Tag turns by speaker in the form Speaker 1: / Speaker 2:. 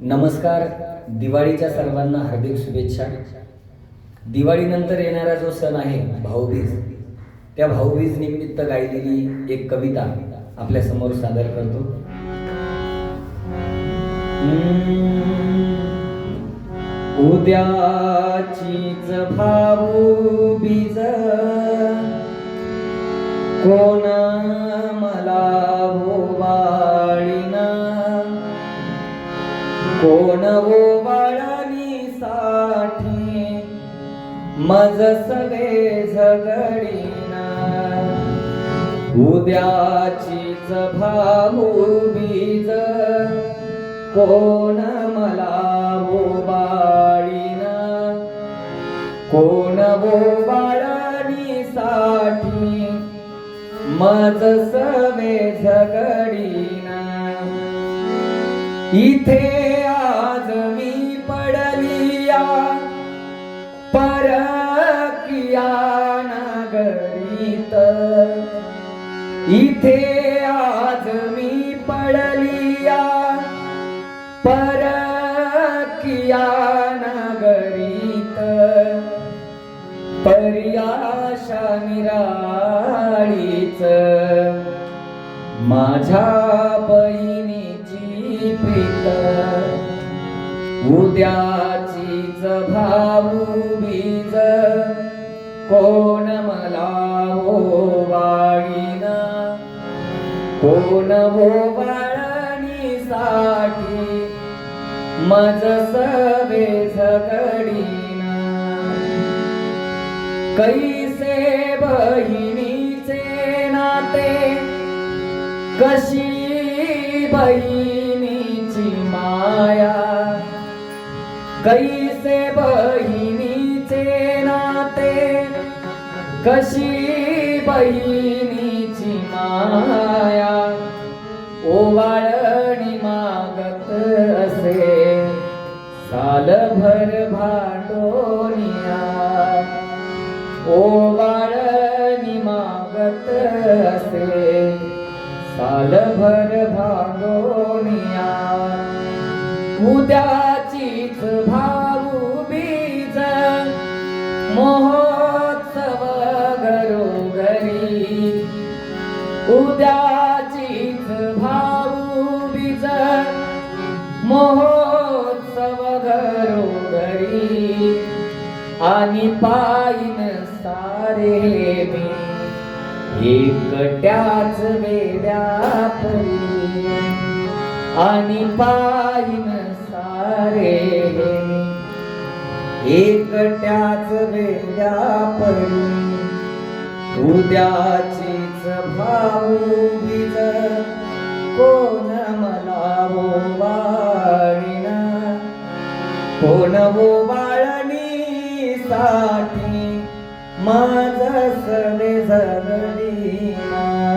Speaker 1: नमस्कार दिवाळीच्या सर्वांना हार्दिक शुभेच्छा दिवाळीनंतर येणारा जो सण आहे भाऊबीज त्या भाऊबीज निमित्त गायलेली एक कविता आपल्यासमोर सादर करतो हम्म. उद्याचीच भाऊबीज कोण मज सगळे झगडीना. उद्याचीच भाऊ बीज. कोण मला बोबाळीना? कोण ओवाळणी साठी मज सवे झगडीना. इथे आज मी इथे आज मी पडलिया परकिया नगरीत. पर्याशा निराळीच माझ्या बहिणीची प्रीत. उद्याचीच भाऊबीज कोण मला हो कोणसाठी मज सवे झगडीना. कैसे बहिणीचे नाते? कशी बहिणीची माया? कैसे बहिणीचे नाते? कशी बहिणी माया ओवाळणी मागत असे. सालभर भांडोनिया ओवाळणी मागत असे. सालभर भांडोनिया उद्याचीच भाऊबीज मोह उद्याचीच भाऊबीज महोत्सव घरोघरी आणि पायीन सारे मी एकट्याच वेड्यात आणि पायीन सारे एकट्याच वेड्या परी उद्याची भाऊबीज कोण मला ओवाळीना कोण ओवाळणी साठी माझ सवे झगडीना